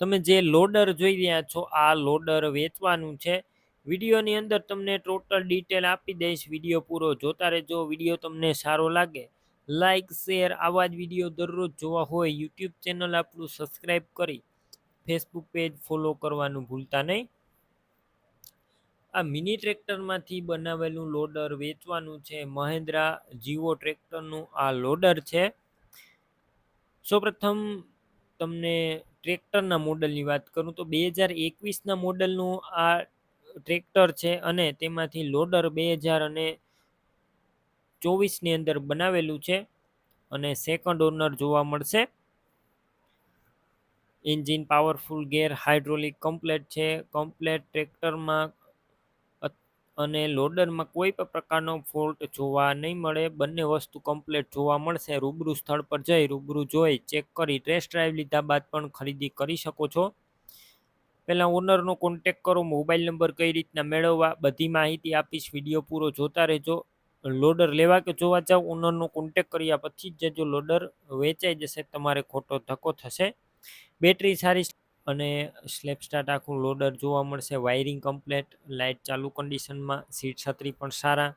તમે જે લોડર જોઈ રહ્યા છો, આ લોડર વેચવાનું છે. વિડીયોની અંદર તમને ટોટલ ડિટેલ આપી દઈશ. વીડિયો પૂરો જોતા રહેજો. વીડિયો તમને સારો લાગે લાઇક શેર આવા જ વીડિયો દરરોજ જોવા હોય યુટ્યુબ ચેનલ આપણું સબસ્ક્રાઈબ કરી ફેસબુક પેજ ફોલો કરવાનું ભૂલતા નહીં. આ મિની ટ્રેક્ટરમાંથી બનાવેલું લોડર વેચવાનું છે. મહેન્દ્રા જીવો ટ્રેક્ટરનું આ લોડર છે. સૌપ્રથમ તમને ટ્રેક્ટરના મોડલની વાત કરું તો બે હજાર એકવીસના મોડલનું આ ટ્રેક્ટર છે અને તેમાંથી લોડર બે હજાર અને ચોવીસની અંદર બનાવેલું છે અને સેકન્ડ ઓનર જોવા મળશે. Engine powerful gear hydraulic complete છે. કમ્પ્લેટ ટ્રેક્ટરમાં અને લોડરમાં કોઈ પણ પ્રકારનો ફોલ્ટ જોવા નહીં મળે. બંને વસ્તુ કમ્પ્લેટ જોવા મળશે. રૂબરૂ સ્થળ પર જઈ રૂબરૂ જોઈ ચેક કરી ટેસ્ટ ડ્રાઈવ લીધા બાદ પણ ખરીદી કરી શકો છો. પહેલાં ઓનરનો કોન્ટેક કરો મોબાઈલ નંબર કઈ રીતના મેળવવા, બધી માહિતી આપીશ. વીડિયો પૂરો જોતા રહેજો. લોડર લેવા કે જોવા જાવ ઓનરનો કોન્ટેક કર્યા પછી જ જો લોડર વેચાઈ જશે, તમારે ખોટો ધક્કો થશે. બેટરી સારી અને સ્લેપ સ્ટાર્ટ આખું લોડર જોવા મળશે. વાયરિંગ કમ્પ્લેટ લાઇટ ચાલુ કન્ડિશનમાં સીટ છત્રી પણ સારા.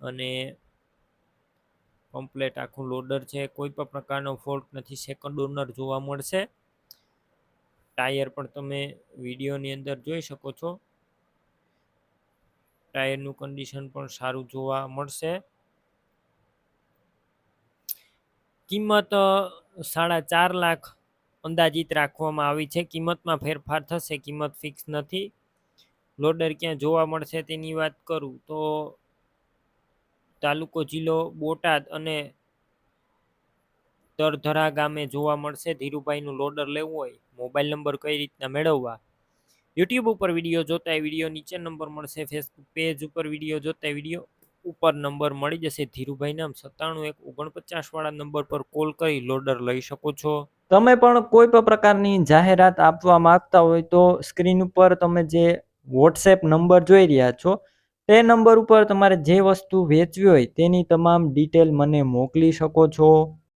અને કમ્પ્લેટ આખું લોડર છે. કોઈ પણ પ્રકારનો ફોલ્ટ નથી. સેકન્ડ ઓનર જોવા મળશે. ટાયર પણ તમે વિડીયોની અંદર જોઈ શકો છો. ટાયરનું કન્ડિશન પણ સારું જોવા મળશે. કિંમત સાડા ચાર લાખ અંદાજિત રાખવામાં આવી છે. કિંમતમાં ફેરફાર થશે, કિંમત ફિક્સ નથી. લોડર ક્યાં જોવા મળશે તેની વાત કરું તો તાલુકો જિલ્લો બોટાદ અને તરધરા ગામે જોવા મળશે. ધીરુભાઈનું લોડર લેવું હોય, મોબાઈલ નંબર કઈ રીતના મેળવવા? યુટ્યુબ ઉપર વીડિયો જોતા વીડિયો નીચે નંબર મળશે. ફેસબુક પેજ ઉપર વીડિયો જોતા વીડિયો ઉપર નંબર મળી જશે. ધીરુભાઈ નામ સત્તાણું એક ઓગણપચાસ વાળા નંબર પર કોલ કરી લોડર લઈ શકો છો. તમે પણ કોઈ પણ પ્રકારની જાહેરાત આપવા માંગતા હોય તો સ્ક્રીન ઉપર તમે જે વોટ્સએપ નંબર જોઈ રહ્યા છો, તે નંબર ઉપર તમારે જે વસ્તુ વેચવી હોય તેની તમામ ડિટેલ મને મોકલી શકો છો.